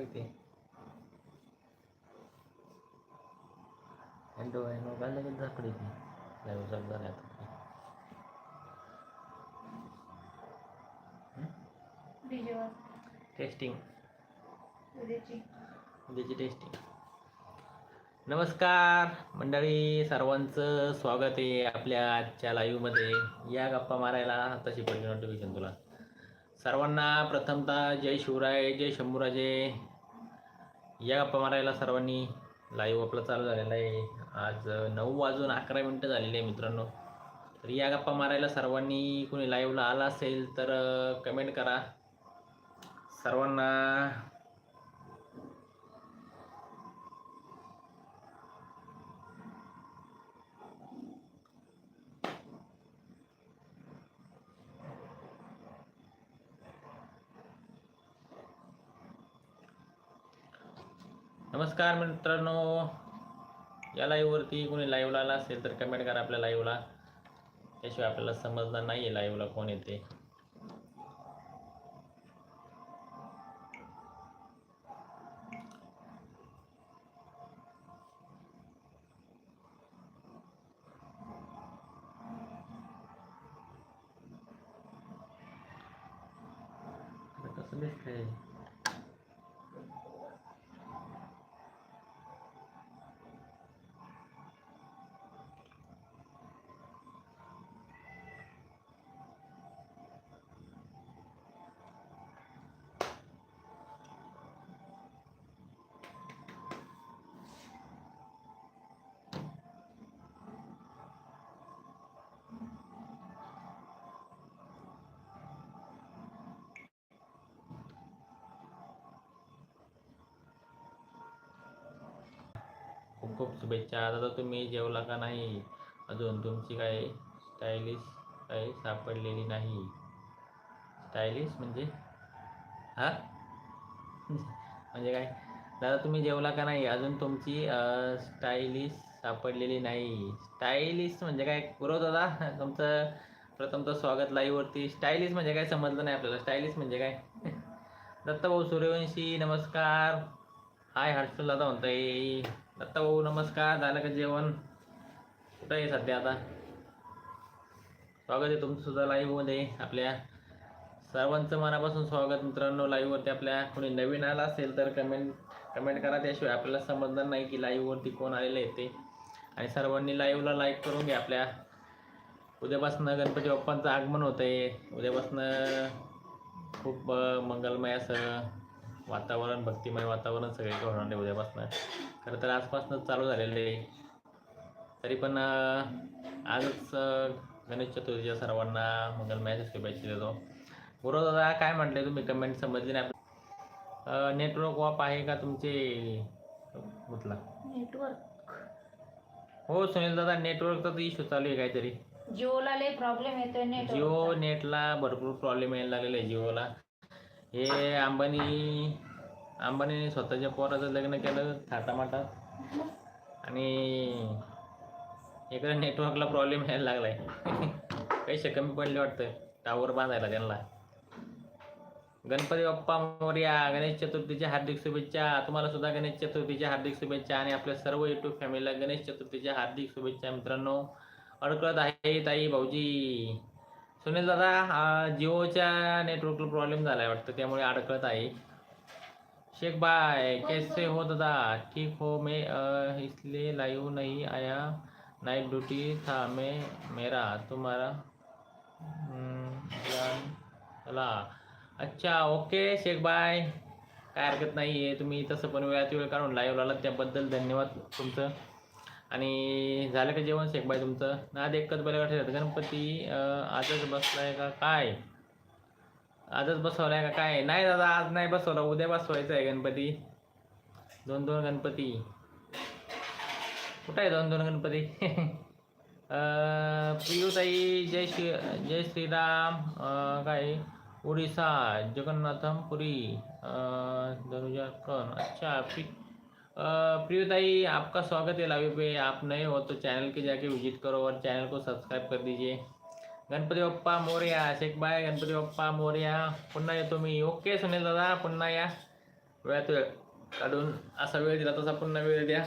बघ ते hello hello काय लगेच झाकडी झालं टेस्टिंग उद्याची टेस्टिंग नमस्कार. मंडळी सर्वांचं स्वागत आहे आपल्या आजच्या लाईव्हमध्ये या गप्पा मारायला तशी पडली नोटिफिकेशन तुला. सर्वांना प्रथमतः जय शिवराय जय शंभूराजे. या गप्पा मारायला सर्वांनी लाईव्ह आपलं चालू झालेलं आहे. आज नऊ वाजून अकरा मिनटं झालेली आहे मित्रांनो. तर या गप्पा मारायला सर्वांनी कोणी लाईव्हला आला असेल तर कमेंट करा. सर्वांना नमस्कार मित्रांनो. या लाईव्हवरती कोणी लाईव्हला आला असेल तर कमेंट करा आपल्या लाईव्हला त्याशिवाय आपल्याला समजणार नाही आहे लाईव्हला कोण येते. कसं दिसतंय खूप शुभेच्छा. आता तुम्ही जेवला का नाही? अजून तुमची काय स्टायलिश काही सापडलेली नाही? स्टायलिश म्हणजे? हा? म्हणजे काय? दादा तुम्ही जेवला का नाही? अजून तुमची स्टायलिश सापडलेली नाही. स्टायलिश म्हणजे काय? गुरव दादा तुमचं प्रथमतः स्वागत लाईव्हवरती स्टायलिश म्हणजे काय? समजलं नाही आपल्याला. स्टायलिश म्हणजे काय? दत्तभाऊ सूर्यवंशी नमस्कार. हाय हर्षल दादा म्हणताय. दत्तभाऊ नमस्कार. झालं का जेवण? कुठं आहे सध्या आता? स्वागत आहे तुमचं सुद्धा लाईव्हमध्ये आपल्या सर्वांचं मनापासून स्वागत मित्रांनो लाईव्हवरती आपल्या कोणी नवीन आला असेल तर कमेंट कमेंट करा. त्याशिवाय आपल्याला समजणार नाही की लाईव्हवरती कोण आलेलं आहे ते. आणि सर्वांनी लाईव्हला लाईक करून घ्या. आपल्या उद्यापासनं गणपती बाप्पांचं आगमन होतं आहे उद्यापासनं खूप मंगलमय असं वातावरण भक्तिमय वातावरण सगळीकडे होणार आहे उद्यापासनं. खरं तर आजपासूनच चालू झालेलं आहे. तरी पण आजच गणेश चतुर्थीच्या सर्वांना मंगलमय शुभेच्छा देतो. गुरु दादा काय म्हटले तुम्ही कमेंट समजली नाही नेटवर्क वाप आहे का तुमचे? म्हटला नेटवर्क हो सुनील दादा नेटवर्कचा तर इश्यू चालू आहे काहीतरी. जिओला लय प्रॉब्लेम येतोय जिओ नेटला भरपूर प्रॉब्लेम यायला लागलेला आहे जिओला. हे अंबानी अंबानी स्वतःच्या पोराचं लग्न केलं थाटामाटात. आणि इकडे नेटवर्कला प्रॉब्लेम यायला लागलाय. पैसे कमी पडले वाटतं. टावर बांधायला त्यांना. गणपती बाप्पा मोर्या गणेश चतुर्थीच्या हार्दिक शुभेच्छा. तुम्हाला सुद्धा गणेश चतुर्थीच्या हार्दिक शुभेच्छा आणि आपल्या सर्व युट्यूब फॅमिलीला गणेश चतुर्थीच्या हार्दिक शुभेच्छा मित्रांनो. अडकळत आहे ताई भाऊजी. सुनील दादा जिओच्या नेटवर्कला प्रॉब्लेम झाला आहे वाटतं त्यामुळे अडकळत आहे. शेख बाय कैसे हो दादा? ठीक हो मैं अ, इसलिए लाइव नहीं आया. नाइट ड्यूटी था मैं मेरा तुम्हारा चला। अच्छा ओके शेख बाय काय हरकत नाही आहे तुम्ही तसं पण वेळात वेळ काढून लाईव्ह आलात त्याबद्दल धन्यवाद तुमचं. आणि झालं का जेवण शेख बाई तुमचं? नाद एकच बऱ्या गणपती आजच बसलाय का काय? आजच बसवलाय का काय? नाही दादा आज नाही बसवला. उद्या बसवायचं आहे गणपती. दोन दोन गणपती. कुठं आहे दोन दोन गणपती? प्रियुताई जय श्री जय श्रीराम काय? उड़ीसा जगन्नाथम पुरी धनुजा कण अच्छा पी प्रियताई आपका स्वागत है लाइव पे। आप नए हो तो चैनल के जाके विजिट करो और चैनल को सब्सक्राइब कर दीजिए। गणपती बाप्पा मोर्या शेख बाय गणपती बाप्पा मोर्या पुन्हा येतो मी ओके सुनील दादा पुन्हा या। वेळात वेळ काढून असा वेळ दिला तसा पुन्हा वेळ द्या.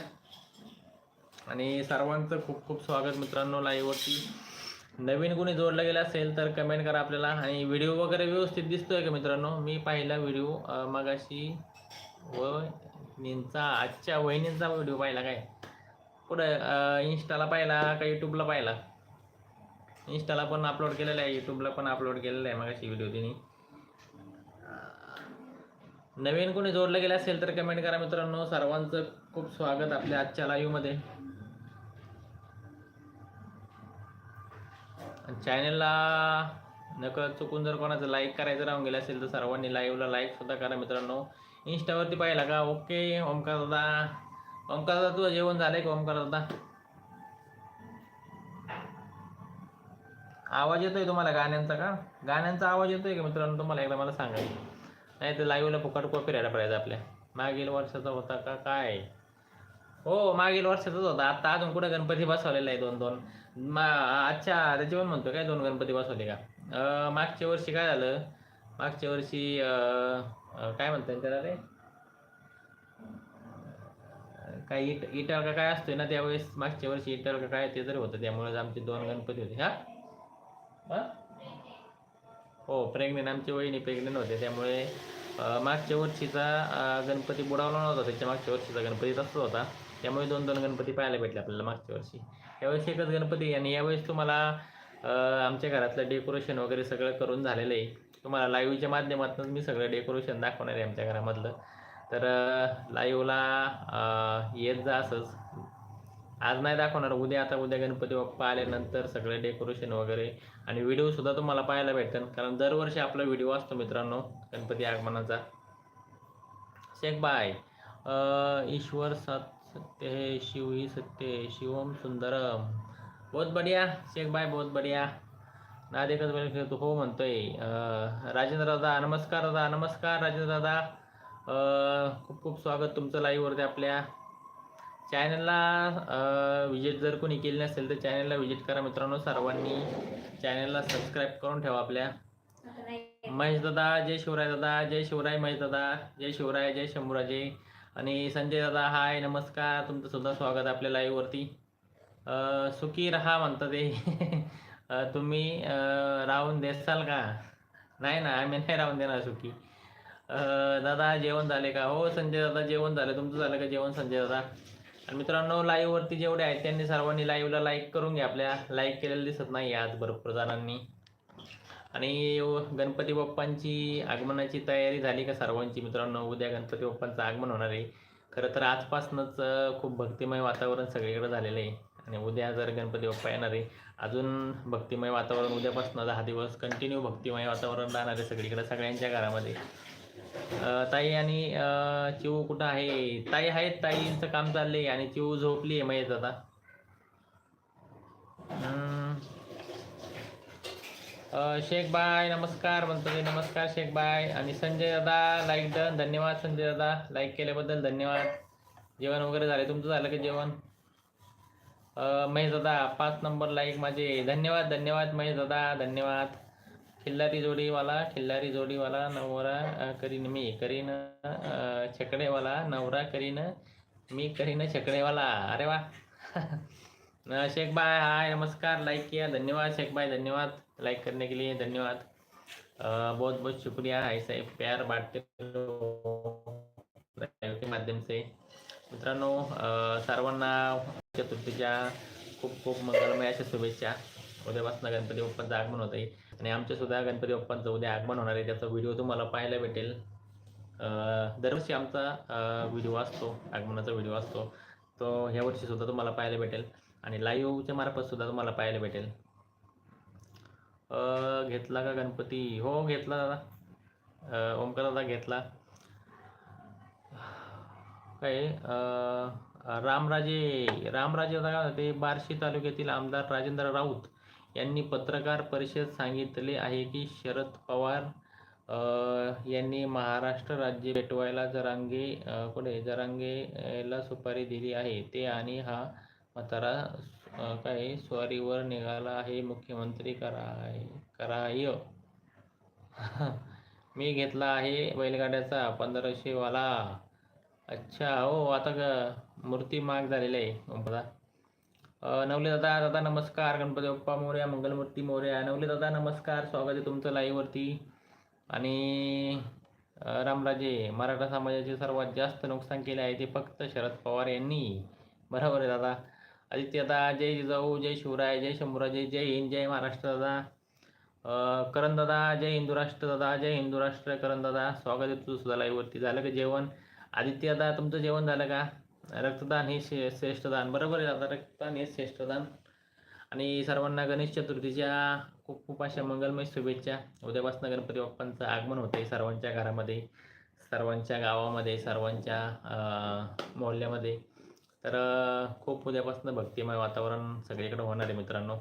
आणि सर्वांचं खूप खूप स्वागत मित्रांनो लाईव्हवरती नवीन कोणी जोडलं गेलं असेल तर कमेंट करा आपल्याला. आणि व्हिडिओ वगैरे व्यवस्थित दिसतोय का मित्रांनो? मी पाहिला व्हिडिओ मगाशी. वहिनींचा आजच्या वहिनींचा व्हिडिओ पाहिला काय? पुढं इंस्टाला पाहिला का यूट्यूबला पाहिला? इंस्टाला पण अपलोड केलेला आहे यूट्यूबला पण अपलोड केलेला आहे मगाशी व्हिडिओ तिने. नवीन कोणी जोडलं गेलं असेल तर कमेंट करा मित्रांनो. सर्वांचं खूप स्वागत आपल्या आजच्या लाईव्हमध्ये चॅनलला नकळत चुकून जर कोणाचं लाईक करायचं राहून गेलं असेल तर सर्वांनी लाईव्हला लाईक सुद्धा करा मित्रांनो. इंस्टावरती पाहिला का? ओके ओमकार दादा. ओमकार दादा तुझं जेवण झालंय का ओमकार दादा? आवाज येतोय तुम्हाला गाण्यांचा का? गाण्यांचा आवाज येतोय का मित्रांनो? तुम्हाला एकदा मला सांगा. नाही तर लाईव्हला फुकट कॉपी राहायला पाहिजे आपल्या. मागील वर्षाचा होता का? काय? हो मागील वर्षाचाच होता. आता अजून कुठं गणपती बसवलेला आहे दोन दोन. मा अच्छा त्याची पण म्हणतो काय? दोन गणपती बसवले का? मागच्या वर्षी काय झालं? मागच्या वर्षी काय म्हणतात त्याला रे? काय इट इटाळ का काय असतोय ना त्यावेळेस? मागच्या वर्षी इटाळ का काय ते जर होतं त्यामुळे आमचे दोन गणपती होते. हा? हो? प्रेग्नेंट आमची वहिनी प्रेग्नेंट होते त्यामुळे मागच्या वर्षीचा गणपती बुडावला नव्हता त्याच्या मागच्या वर्षीचा गणपती तसाच होता. त्यामुळे दोन दोन गणपती पाहायला भेटले आपल्याला मागच्या वर्षी. यावेळेस एकच गणपती आणि यावेळेस तुम्हाला आमच्या घरातलं डेकोरेशन वगैरे सगळं करून झालेलं आहे. तुम्हाला लाईव्हच्या माध्यमातून मी सगळं डेकोरेशन दाखवणार आहे आमच्या घरामधलं. तर लाईव्हला येत जा असंच. आज नाही दाखवणार उद्या आता उद्या गणपती बाप्पा आल्यानंतर सगळं डेकोरेशन वगैरे. आणि व्हिडिओसुद्धा तुम्हाला पाहायला भेटेल कारण दरवर्षी आपला व्हिडिओ असतो मित्रांनो गणपती आगमनाचा. शेख बाय ईश्वर सत सत्य हे शिव ही सत्य शिवम सुंदरम. बहुत बढिया. शेख बाय बहुत बढिया. ना तू हो म्हणतोय. अं, राजेंद्र दादा नमस्कार दादा नमस्कार राजेंद्र दादा. खूप खूप स्वागत तुमचं लाईव्हवरती आपल्या. चॅनलला विजिट जर कोणी केली नसेल तर चॅनलला विजिट करा मित्रांनो सर्वांनी चॅनलला सबस्क्राईब करून ठेवा आपल्या. महेश दादा जय शिवराय दादा जय शिवराय महेश दादा जय शिवराय जय शंभूराजे. आणि संजय दादा हाय नमस्कार. तुमचं सुद्धा स्वागत आपल्या लाईव्हवरती अं, सुखी राहा म्हणतात ते. तुम्ही राहून देसाल का? नाही ना आम्ही नाही राहून देणार सुखी. दादा जेवण झाले का? हो संजय दादा जेवण झालं. तुमचं झालं का जेवण संजय दादा? आणि मित्रांनो लाईव्हवरती जेवढे आहेत त्यांनी सर्वांनी लाईव्हला लाईक करून घ्या आपल्या. लाईक केलेलं दिसत नाही आज भरपूर जणांनी. आणि गणपती बाप्पांची आगमनाची तयारी झाली का सर्वांची? मित्रांनो उद्या गणपती बाप्पांचं आगमन होणार आहे. खरं तर आजपासूनच खूप भक्तिमय वातावरण सगळीकडे झालेलं आहे. आणि उद्या जर गणपती बाप्पा येणार आहे अजून भक्तिमय वातावरण उद्यापासून दहा दिवस कंटिन्यू भक्तिमय वातावरण राहणार आहे सगळीकडे सगळ्यांच्या घरामध्ये. ताई आणि अं, चिऊ कुठं आहे? ताई आहेत ताईंचं काम चाललंय आणि चिऊ झोपली आहे महेश दादा. शेख बाय नमस्कार म्हणतो नमस्कार शेख बाय आणि संजय दादा लाईक डन धन्यवाद संजय दादा. लाईक केल्याबद्दल धन्यवाद. जेवण वगैरे झाले तुमचं झालं का जेवण? दादा पाच नंबर लाईक माझे. धन्यवाद धन्यवाद महेश दादा धन्यवाद. खिल्लारी जोडीवाला खिल्लारी जोडीवाला नवरा करीन मी करीन छकडेवाला नवरा करीन मी करीन छकडेवाला. अरे वा. शेख भाई हाय नमस्कार लाइक किया. धन्यवाद शेख भाई धन्यवाद. लाइक करने के लिए धन्यवाद. बहुत बहुत शुक्रिया. ऐसे प्यार बांटते के माध्यम से. मित्रांनो सर्वांना चतुर्थीच्या खूप खूप मंगलमय अशा शुभेच्छा. उद्यापासून गणपती बाप्पांचं आगमन होत आहे आणि आमच्यासुद्धा गणपती बाप्पांचं उद्या आगमन होणार आहे. त्याचा व्हिडिओ तुम्हाला पाहायला भेटेल. दरवर्षी आमचा व्हिडिओ असतो. आगमनाचा व्हिडिओ असतो. तो ह्या वर्षीसुद्धा तुम्हाला पाहायला भेटेल. आणि लाईव्हच्या मार्फतसुद्धा तुम्हाला पाहायला भेटेल. घेतला का गणपती? हो घेतला दादा. अ, ओमकार दादा घेतला. काय रामराजे रामराजे ते बार्शी तालुक्यातील आमदार राजेंद्र राऊत यांनी पत्रकार परिषद सांगितले आहे की शरद पवार यांनी महाराष्ट्र राज्य भेटवायला जरांगे कुठे जरांगेला सुपारी दिली आहे. ते आणि हा म्हातारा काय स्वारीवर निघाला आहे. मुख्यमंत्री कराय कराय मी घेतला आहे बैलगाड्याचा पंधराशेवाला. अच्छा हो आता ग मूर्ती महाग झालेली आहे ओमदादा नवले दादा दादा नमस्कार गणपती बाप्पा मोर्या मंगलमूर्ती मोर्या नवले दादा नमस्कार स्वागत आहे तुमचं लाईव्हवरती. आणि रामराजे मराठा समाजाचे सर्वात जास्त नुकसान केले आहे ते फक्त शरद पवार यांनी. बरोबर आहे दादा. आदित्य दादा जय जिजाऊ जय शिवराय जय शंभूराजे जय हिंद जय महाराष्ट्र दादा. करण दादा जय हिंदू राष्ट्र दादा जय हिंदू राष्ट्र करण दादा. स्वागत आहे तुझं सुद्धा लाईव्हवरती. झालं का जेवण? आदित्य दादा तुमचं जेवण झालं का? रक्तदान हे शे श्रेष्ठदान. बरोबर आहे दादा रक्तदान हे श्रेष्ठदान. आणि सर्वांना गणेश चतुर्थीच्या खूप खूप अशा मंगलमय शुभेच्छा. उद्यापासून गणपती बाप्पांचं आगमन होतं आहे सर्वांच्या घरामध्ये सर्वांच्या गावामध्ये सर्वांच्या मोहल्ल्यामध्ये. तर खूप उद्यापासून भक्तिमय वातावरण सगळीकडे होणार आहे मित्रांनो.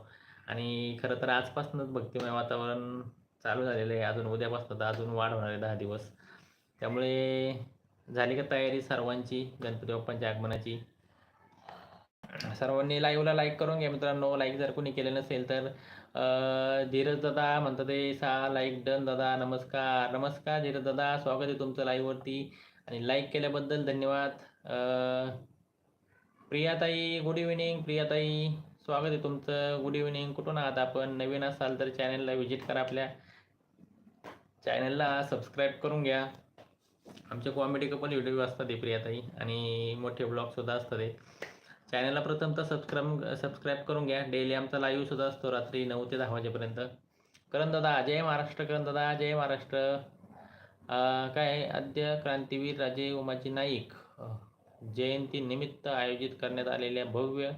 आणि खरं तर आजपासूनच भक्तिमय वातावरण चालू झालेलं आहे. अजून उद्यापासून तर अजून वाढ होणार आहे दहा दिवस. त्यामुळे झाली का तयारी सर्वांची? गणपती बाप्पांच्या आगमनाची? सर्वांनी लाईव्हला लाईक करून घ्या मित्रांनो. लाईक जर कोणी केलं नसेल तर धीरज दादा म्हणतात ते सहा लाईक डन दादा नमस्कार. नमस्कार धीरज दादा स्वागत आहे तुमचं लाईव्हवरती आणि लाईक केल्याबद्दल धन्यवाद. प्रियाताई गुड इव्हिनिंग प्रियाताई स्वागत आहे तुमचं. गुड इव्हिनिंग कुठून आहात आपण? नवीन असाल तर चॅनलला व्हिजिट करा आपल्या. चॅनलला सबस्क्राईब करून घ्या. आमचे कॉमेडी पण व्हिडिओ असतात ते प्रियाताई. आणि मोठे ब्लॉगसुद्धा असतात ते चॅनलला प्रथम तर सबस्क्राईब सबस्क्राईब करून घ्या. डेली आमचा लाईव्हसुद्धा असतो रात्री नऊ ते दहा वाजेपर्यंत. करण दादा जय महाराष्ट्र करण दादा जय महाराष्ट्र. काय आहे? आद्य क्रांतीवीर राजे उमाजी नाईक. जयंतीनिमित्त आयोजित करण्यात आलेल्या भव्य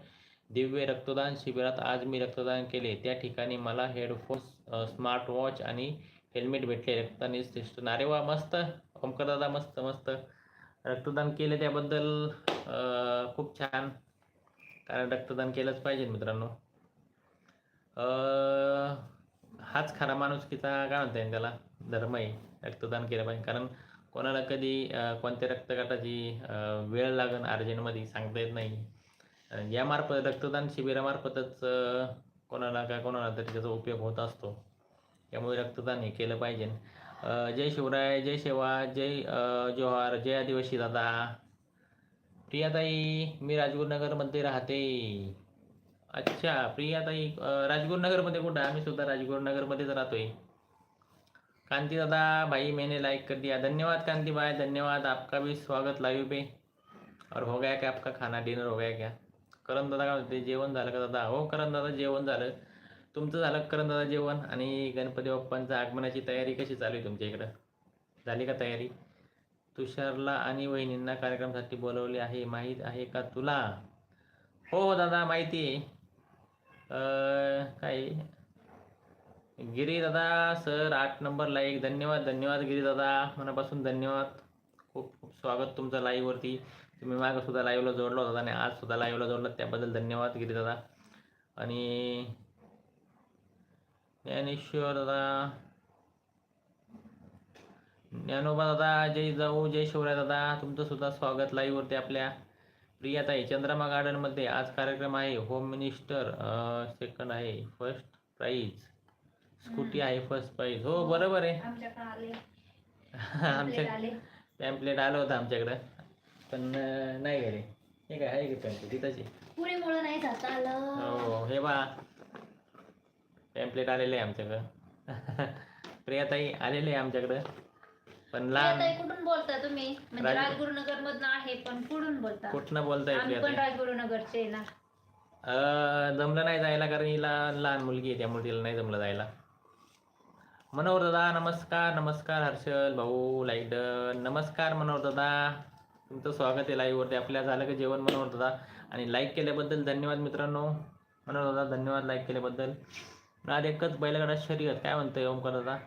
दिव्य रक्तदान शिबिरात आज मी रक्तदान केले. त्या ठिकाणी मला हेडफोन्स स्मार्टवॉच आणि हेल्मेट भेटले रक्तदान is श्रेष्ठ. अरे वा मस्त. ओमकार दादा मस्त मस्त. रक्तदान केले त्याबद्दल खूप छान. कारण रक्तदान केलंच पाहिजे मित्रांनो. हाच खरा माणुसकीचा काय म्हणता येईल त्याला? धर्म आहे रक्तदान केलं पाहिजे. कारण कोणाला कधी कोणत्या रक्तगटाची वेळ लागन अर्जंटमध्ये सांगता येत नाही. यामार्फत रक्तदान शिबिरामार्फतच कोणाला काय कोणाला तरी त्याचा उपयोग होत असतो. त्यामुळे रक्तदान हे केलं पाहिजे. जय शिवराय जय सेवा जय जोहार जय आदिवासी दादा. प्रियाताई मी राजगुरुनगरमध्ये राहते. अच्छा प्रियाताई अं, राजगुरुनगरमध्ये कुठं? आम्ही सुद्धा राजगुरुनगरमध्येच राहतोय. कांती दादा भाई मैंने लाइक कर दिया. धन्यवाद कांती भाई धन्यवाद. आपका भी स्वागत लाइव पे. और हो गया क्या आपका खाना? डिनर हो गया क्या? करण दादा काय म्हणते जेवण झालं का दादा? हो करण दादा जेवण झालं. तुमचं झालं करण दादा जेवण? आणि गणपती बाप्पांच्या आगमनाची तयारी कशी चालू आहे तुमच्या इकडं? झाली का तयारी? तुषारला आणि वहिनींना कार्यक्रमासाठी बोलवले आहे. माहीत आहे का तुला? हो, हो दादा माहिती आहे. काय? गिरी दादा सर आठ नंबरला एक धन्यवाद धन्यवाद गिरी दादा. मनापासून धन्यवाद. खूप खूप स्वागत तुमचं लाईव्हवरती. तुम्ही मागं सुद्धा लाईव्हला जोडला होता आणि आज सुद्धा लाईव्हला जोडलात त्याबद्दल धन्यवाद गिरी दादा. आणि ज्ञानेश्वर दादा. ज्ञानोबा दादा जय जाऊ जय शिवराय दादा. तुमचं सुद्धा स्वागत लाईव्हवरती आपल्या प्रियाताई. चंद्रमा गार्डनमध्ये आज कार्यक्रम आहे. होम मिनिस्टर सेकंड आहे. फर्स्ट प्राईज स्कूटी आहे फर्स्ट प्राईज हो बरोबर आहे. आमच्या पॅम्पलेट आलं. होतं आमच्याकडं. पण नाही गेले हे काय आहे की पॅम्पलेट तिथंच हो हे बा पॅम्पलेट आलेले आहे आमच्याकडं. प्रियाताई आलेले आहे आमच्याकडं. पण लहान कुठून बोलता तुम्ही? म्हणजे राज- राजगुरुनगर मधनं आहे पण कुठून बोलता? कुठनं बोलताय आम्ही पण प्रियाताई? राजगुरुनगरचे आहे ना. अं, जमलं नाही जायला कारण हिला लहान मुलगी आहे त्यामुळे तिला नाही जमलं जायला. मनोहर दादा नमस्कार नमस्कार हर्षल भाऊ लाईक नमस्कार मनोहर दादा. तुमचं स्वागत आहे लाईव्हवरती आपल्या झालं का जेवण मनोहर दादा? आणि लाईक केल्याबद्दल धन्यवाद मित्रांनो. मनोहर दादा धन्यवाद लाईक केल्याबद्दल. आज एकच बैलगाडा शर्यत काय म्हणतोय ओमकार दादा?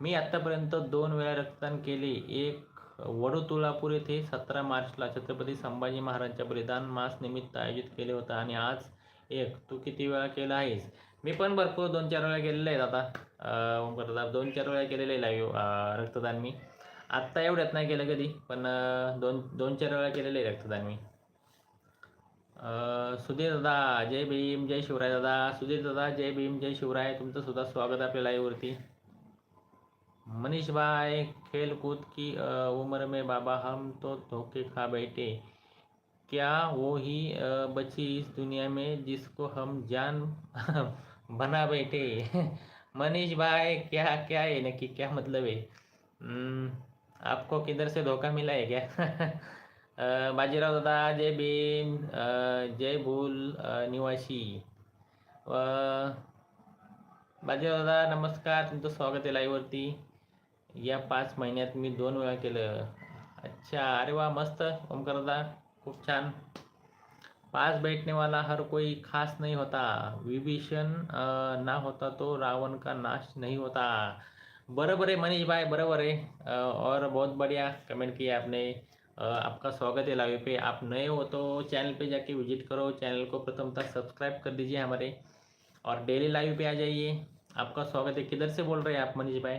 मी आत्तापर्यंत दोन वेळा रक्तदान केले. एक वडोतुळापूर येथे सतरा मार्चला छत्रपती संभाजी महाराजांच्या बलिदान मास निमित्त आयोजित केले होतं आणि आज एक. तू किती वेळा केला आहेस? मी पण भरपूर दोन चार वेळा केलेलं आहे दादा. अं, ओमकार दादा दोन चार वेळा केलेलं आहे लाईव्ह रक्तदान मी. आत्ता एवढ्यात नाही केलं कधी पण दोन दोन चार वेळा केलेलं आहे रक्तदान मी. सुधीर दादा, जय भीम, जय शिवराय दादा. सुधीर दादा, जय भीम, जय शिवराय. तुमचं सुद्धा स्वागत आपल्या लाईव्हवरती मनीष भाई खेल कूद की उम्र में बाबा, हम तो धोखे खा बैठे. क्या वो ही बची इस दुनिया में जिसको हम जान बना बैठे? मनीष भाई क्या क्या है? नक्की क्या मतलब है? आपको किधर से धोखा मिला है क्या? बाजीराव दादा जय भीम जय भूल निवासी. बाजीराव दादा नमस्कार. तुमचं स्वागत आहे लाईव्हवरती या पाच महिन्यात मी दोन वेळा केलं. अच्छा अरे वा मस्त. ओमकर दादा खूप छान. पास बैठने वाला हर कोई खास नहीं होता. विभीषण ना होता तो रावण का नाश नहीं होता. बराबर है मनीष भाई बराबर है और बहुत बढ़िया कमेंट किया आपने. आपका स्वागत है लाइव पे। आप नए हो तो चैनल पे जाके विजिट करो। चैनल को प्रथमतः सब्सक्राइब कर दीजिए हमारे। और डेली लाइव पे आ जाइए। आपका स्वागत है। किधर से बोल रहे हैं आप मनीष भाई?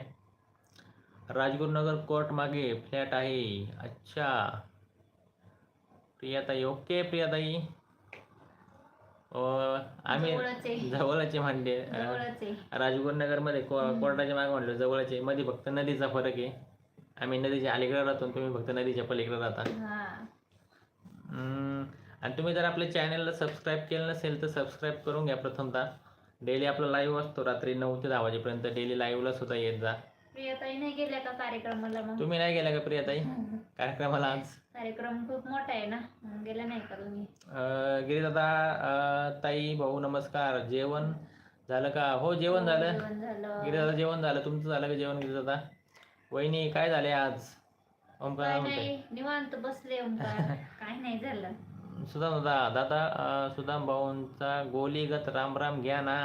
राजगुरुनगर कोर्ट मागे। फ्लॅट आहे। अच्छा। प्रियाताई ओके प्रियाताई आम्ही जवळच. आहे राजगुरुनगरमध्ये को कोर्टाच्या मागे म्हणलं जवळच. मध्ये फक्त नदीचा फरक आहे. आम्ही नदीच्या अलीकडे राहतो तुम्ही फक्त नदीच्या पलीकडे राहता. हा. आणि तुम्ही जर आपल्या चॅनलला सबस्क्राईब केलं नसेल तर सबस्क्राईब करून घ्या प्रथमतः. डेली आपला लाईव्ह असतो रात्री नऊ ते दहा वाजेपर्यंत डेली लाईव्हला सुद्धा येत जा. प्रियताई नाही गेल्या का कार्यक्रमाला मग? तुम्ही नाही गेला का प्रियाताई? कार्यक्रमाला आज? कार्यक्रम खूप मोठा आहे ना गेल्या नाही का तुम्ही? ताई भाऊ नमस्कार. जेवण झालं का? हो जेवण झालं. जेवण झालं. गिरीदादा जेवण झालं. तुमचं झालं का जेवण गिरीदादा? वहिनी काय झाले आज? ओमकार काय म्हणते नाही निवांत बसले ओंकार काय नाही झालं. सुदाम दादा दादा अं, सुदाम भाऊंचा गोलीगत राम राम घ्या ना.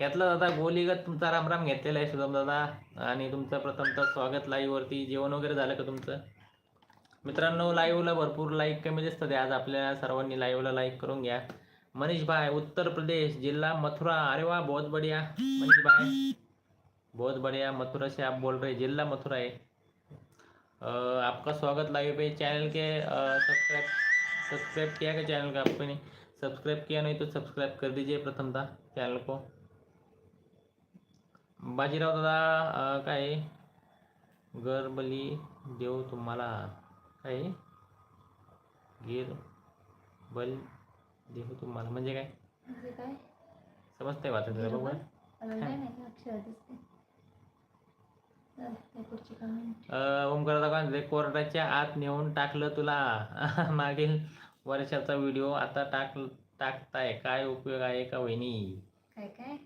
घेतला दादा गोलीगत तुमचा राम राम घेतलेला आहे सुदाम दादा. आणि तुमचं प्रथमतः स्वागत live वरती. जेवण वगैरे झालं का तुमचं? मित्रांनो लाईव्हला भरपूर लाईक कमी दिसतात आहे. आज आपल्या सर्वांनी लाईव्हला लाईक करून घ्या. मनीष भाई उत्तर प्रदेश जिल्हा मथुरा. अरे वाह बहुत बढ़िया. मनीष भाई बहुत बढ़िया मथुरा से आप बोल रहे जिला मथुरा है। आपका स्वागत लाइव पे चैनल के सब्सक्राइब सब्सक्राइब किया क्या चैनल का आपको नहीं? सब्सक्राइब किया नहीं तो सब्सक्राइब कर दीजिए प्रथमतः चैनल को। बाजीराव दादा अ, काय आहे? गरबली देव तुम्हाला काय? गिर बल देव तुम्हाला म्हणजे काय? समजतंय वाचत बघू काय म्हणते, कोर्टाच्या आत नेऊन टाकलं तुला. मागील वर्षाचा व्हिडिओ आता टाक टाकताय. काय उपयोग आहे का वहिनी? काय काय?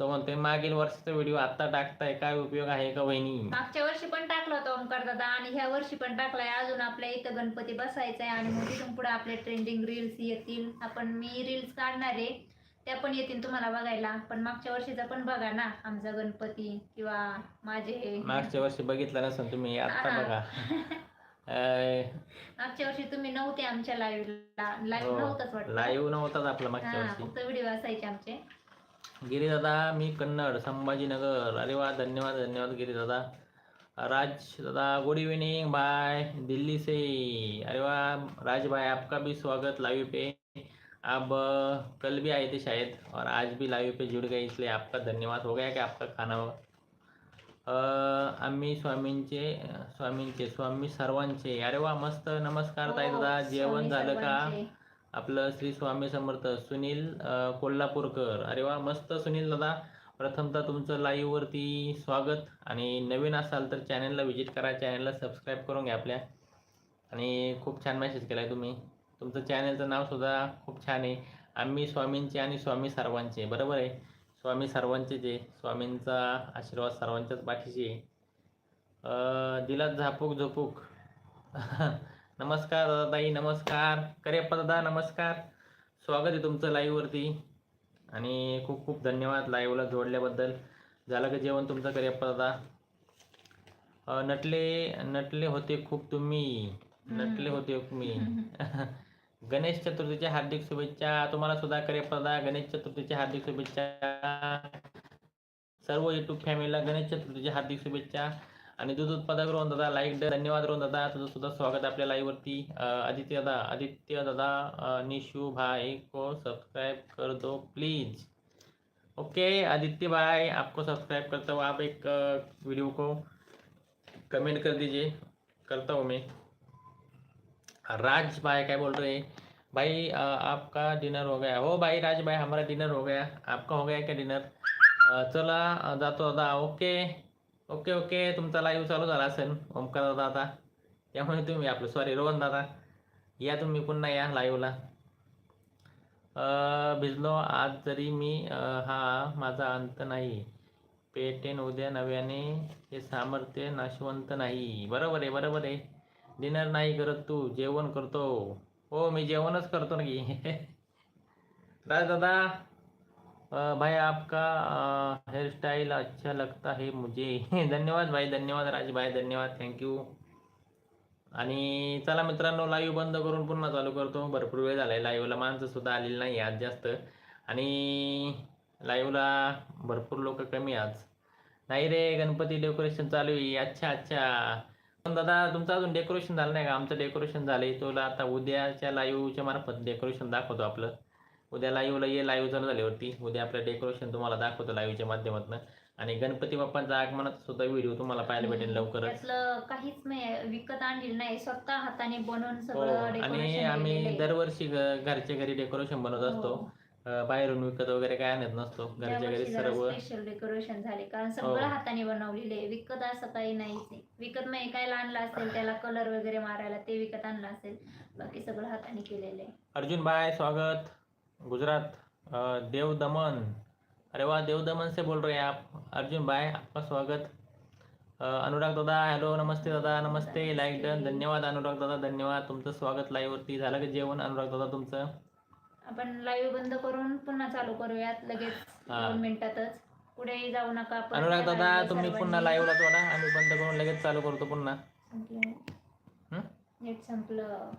तो म्हणते मागील वर्षाचा व्हिडिओ आता टाकताय. काय उपयोग आहे का वहिनी? मागच्या वर्षी पण टाकला होता ओमकार दादा आणि ह्या वर्षी पण टाकलाय. अजून आपल्या इथं गणपती बसायचा आहे आणि मग तिथून पुढे आपले ट्रेंडिंग रील्स येतील. आपण मी रील्स काढणार आहे. त्या पण येतील तुम्हाला बघायला. पण मागच्या वर्षीचा पण बघा ना आमचा गणपती किंवा माझे. मागच्या वर्षी बघितलं नसेल तुम्ही आता हा. बघा. मागच्या वर्षी तुम्ही नव्हते आमच्या लाईव्हला लाईव्ह नव्हताच वाटतं. लाईव्ह नव्हताच आपला हो, मागच्या हा वर्षी. फक्त व्हिडिओ असायचे आमचे. गिरी दादा मी कन्नड संभाजीनगर. अरे वा धन्यवाद धन्यवाद गिरी दादा राज दादा गुड इवनिंग बाय दिल्ली से. अरे वाह राज भाई आपका भी स्वागत लाइव पे. आप अ, कल भी आए थे शायद और आज भी लाइव पे जुड़ गए इसलिए आपका धन्यवाद हो गया कि आपका खाना आम्ही स्वामींचे स्वामींचे स्वामी सर्वांचे अरे वा मस्त नमस्कार ताई हो, दादा जेवण झालं का. आपलं श्री स्वामी समर्थ सुनील कोल्हापूरकर अरे वा मस्त सुनील दादा. प्रथमतः तुमचं live वरती स्वागत आणि नवीन असाल तर चॅनलला व्हिजिट करा चॅनलला सबस्क्राईब करून घ्या आपल्या. आणि खूप छान मेसेज केला आहे तुम्ही. तुमचं चॅनलचं नावसुद्धा खूप छान आहे. आम्ही स्वामींचे आणि स्वामी सर्वांचे बरोबर आहे? स्वामी सर्वांचेच आहे स्वामींचा आशीर्वाद सर्वांच्याच पाठीशी आहे. दिलात झापूक झोपूक. नमस्कार दादा ताई नमस्कार. करेप्पा दादा नमस्कार. स्वागत आहे तुमचं लाईव्हवरती आणि खूप खूप धन्यवाद लाईव्हला जोडल्याबद्दल. झालं का जेवण तुमचं अ, नटले नटले होते खूप तुम्ही. नटले होते तुम्ही गणेश चतुर्थीच्या हार्दिक शुभेच्छा तुम्हाला सुद्धा करेप्पा गणेश चतुर्थीच्या हार्दिक शुभेच्छा. सर्व युट्यूब फॅमिलीला गणेश चतुर्थीच्या हार्दिक शुभेच्छा. आणि दूध उत्पादक रोहन दादा लाईक धन्यवाद रोहन दादा तुझं सुद्धा स्वागत आपल्या लाईव्हवरती आदित्य दादा आदित्य दादा निशु निशू भाई को सब्सक्राइब कर दो प्लीज ओके आदित्य भाई आपको सब्सक्राइब करता हूँ. आप एक व्हिडिओ वीडियो को कमेंट कर दीजिए. करता हूँ मैं. राज भाई क्या बोल रहे हैं? भाई आपका डिनर हो गया। हो भाई राज भाई हमारा डिनर हो गया। आपका हो गया क्या डिनर चला जातो दादा। Okay okay okay. तुमचा लाईव्ह चालू झाला असेल ओमकार दादा आता। त्यामुळे तुम्ही आपलं सॉरी रोहन दादा। या तुम्ही पुन्हा या लाईव्हला भिजलो. आज जरी मी हा माझा अंत नाही. पेटेन उद्या नव्याने हे सामर्थ्य नाशवंत नाही. बरोबर आहे बरोबर आहे. डिनर नाही करत तू जेवण करतो. हो मी जेवणच करतो ना की. राज दादा भाई आपका हेअरस्टाईल अच्छा लगता है मुझे. धन्यवाद भाई धन्यवाद राज भाई धन्यवाद थँक्यू आणि चला मित्रांनो लाईव्ह बंद करून पुन्हा चालू करतो. भरपूर वेळ झाला आहे लाईव्हला माणसं सुद्धा आलेली नाही आज जास्त. आणि लाईव्हला भरपूर लोक कमी आज. नाही रे गणपती डेकोरेशन चालू आहे. अच्छा अच्छा. पण दादा तुमचं अजून डेकोरेशन झालं नाही का? आमचं डेकोरेशन झालंय. तुला आता उद्याच्या लाईव्हच्या मार्फत डेकोरेशन दाखवतो आपलं. उद्या लाईव्हला ये लाईव्ह चालू झाल्यावरती. उद्या आपलं डेकोरेशन तुम्हाला दाखवतो लाईव्हच्या माध्यमातून. आणि गणपती बाप्पांचा आगमनाचा सुद्धा व्हिडिओ तुम्हाला पाहायला भेटेल लवकरच. त्यातलं काहीच नाही. विकत आणलेलं नाही. स्वतः हाताने बनवून हो. सगळं आणि आम्ही दरवर्षी घ- घरच्या घरी डेकोरेशन बनवत असतो. हो. अं, बाहेरून विकत वगैरे काय आणत नसतो. घरच्या घरी सर्व. स्पेशल डेकोरेशन झाले. कारण सगळं हो. हाताने बनवलेले आहे. विकत असं काही नाहीच आहे. विकत नाही काय आणलं असेल त्याला कलर वगैरे मारायला ते विकत आणलं असेल. बाकी सगळं हाताने केलेलं आहे. अर्जुन भाई स्वागत. गुजरात. देव दमन अरे वाह देव दमन से बोल रहे हैं आप. अर्जुन भाई आपका स्वागत. अनुराग दादा हॅलो नमस्ते दादा. नमस्ते. लाईक डन धन्यवाद अनुराग दादा. धन्यवाद. तुमचं स्वागत live वरती. झालं का जेवण अनुराग दादा तुमचं? आपण लाईव्ह बंद करून पुन्हा चालू करूयात लगेच हा. दोन मिनिटातच पुढेही जाऊ नका आपण अनुराग दादा तुम्ही पुन्हा लाईव्हला थोडा आम्ही बंद करून लगेच चालू करतो पुन्हा संपलं. हं? नेट संपलं